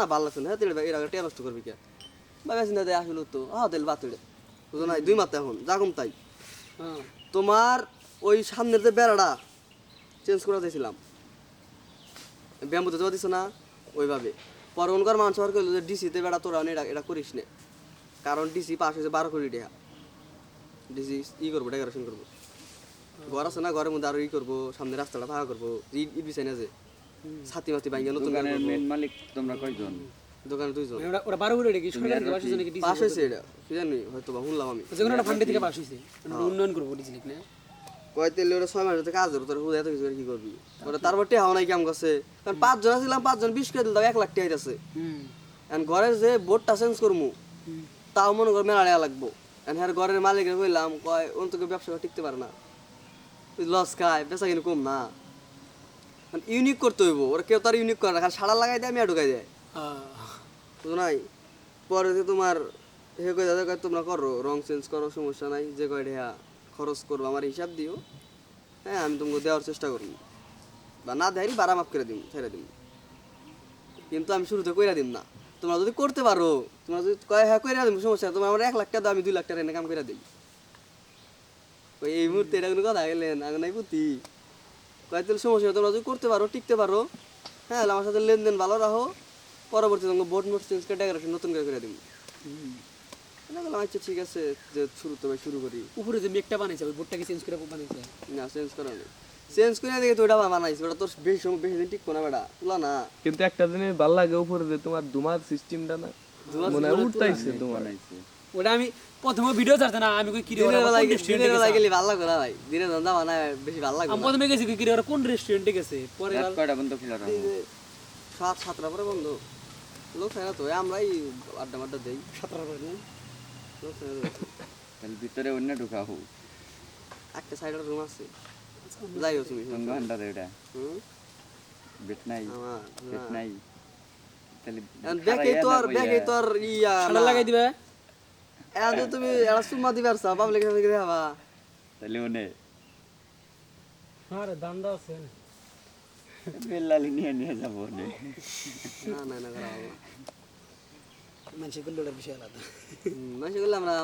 না ভালো লাগছে না। হ্যাঁ এর আগে টিয়া নষ্ট করবি কে? বাবা চিন্তা দেয় আসলে তো। হ্যাঁ তেল বাতুড়ে বুঝো নাই দুই মাত্রা এখন যাকুম তাই। হ্যাঁ। তোমার ওই সামনের যে বেড়াটা চেঞ্জ করে দিয়েছিলাম ব্যাম্বুতে জমা দিছ না? ওইভাবে। পরগনকার মানুষ আর কইলো যে ডিসিতে বেড়া তোরা এটা এটা করিস নে। কারণ ডিসি পাস হয়েছে বারো কোটি টাকা ডিসি ই করব ডেকোরেশন করব। ঘর আছে না ঘরের মধ্যে আরও ই করব সামনে রাস্তাটা ভাঙা করব। ইট বিছাই না যে। ছাতি মাতি নতুন করে দোকানের মেন মালিক তোমরা কয়জন? দোকানে দুইজন। ওরা বারো কোটি টাকা সরকার থেকে পাশ হয়েছে পাস হয়েছে এটা। কি জানি হয়তো বা শুনলাম আমি। যে কোনো একটা ফান্ডে থেকে পাশ হয়েছে উন্নয়ন করব না কয় তেলে ওরা ছয় মাসের কাজ ধরো তোর হুদা এত কিছু কি করবি? ওরা তারপর টেহাও নাই কাম করছে। কারণ পাঁচজন ছিলাম পাঁচজন বিশ করে দিলাম এক লাখ টাকা আছে হুম। এখন ঘরের যে বোর্ডটা চেঞ্জ করব তাও মনে কর মেলা লাগবো। এখন হ্যাঁ ঘরের মালিকের কইলাম কয় অন্তকে ব্যবসা টিকতে পারে না। লস খায় বেচা কিন্তু কম না। মানে ইউনিক করতে হইব। ওরা কেউ তার ইউনিক করে না খালি সাড়া লাগাই দেয় আমি ঢুকাই দেয়। বুঝো নাই? পরে যে তোমার হে কই দাদা কয় তোমরা করো রং চেঞ্জ করো সমস্যা নাই। যে কয় ঢেয়া খরচ করব আমার হিসাব দিও। হ্যাঁ আমি তোমাকে দেওয়ার চেষ্টা করব। বা না দেয় বাড়া মাফ করে দিম ছেড়ে দিম। কিন্তু আমি শুরুতে কইরা দিম না। তোমরা যদি করতে পারো তোমরা যদি কয় হ্যাঁ কইরা দিম সমস্যা। তোমার আমার এক লাখ টাকা দাও আমি দুই লাখ টাকা এনে কাম করে দিই ওই এই মুহূর্তে এটা কোনো কথা গেলেন আগে নাই পুতি। কয় তাহলে সমস্যা তোমরা যদি করতে পারো টিকতে পারো। হ্যাঁ আমার সাথে লেনদেন ভালো রাখো। পরবর্তী তোমাকে বোর্ড নোট চেঞ্জ করে ডেকোরেশন নতুন করে করে বললাম আচ্ছা ঠিক আছে যে শুরু তবে শুরু করি। উপরে যে মেঘটা বানাইছে ওই বোর্ডটাকে চেঞ্জ করে বানাইছে? না চেঞ্জ করা নেই চেঞ্জ করে দেখে তো ওটা বানাইছি ওটা তোর বেশি সময় বেশি দিন টিকবো না বেটা তুলা না। কিন্তু একটা জিনিস ভালো লাগে উপরে যে তোমার দুমার সিস্টেমটা না মনে উঠতাইছে তোমার। বানাইছে ওটা আমি প্রথমে ভিডিও ছাড়তে না আমি কই কিরে দিনের গেছে? গেলে ভালো লাগবে না ভাই। দিনের ধান্দা বানায় বেশি ভালো লাগবে আমি প্রথমে গেছি কিরে ওরা কোন রেস্টুরেন্টে গেছে? পরে কয়টা এই যে সাত সাতটা পরে বন্ধ। লোক থাকে না তো আমরাই আড্ডা মাড্ডা দেই। সাতটা না? লোক না তাহলে ভিতরে অন্য ঢুকা হোক একটা সাইডের রুম আছে। যাই হোক তুমি সঙ্গ হান্ডারে এটা বেট নাই বেট নাই। তাহলে ব্যাগে তো আর ব্যাগে তো আর ইয়া লাগাই দিবে? এখন তো তুমি একটা সুম্মা দিবে আর সব পাবলিক থেকে দেখাবা তাহলে ওনে আরে দান্দা আছে বেল্লালি নিয়ে নিয়ে যাব ওনে না না না করা হবে। না। মানুষেরগুলো বিষয় আলাদা মানুষগুলো আমরা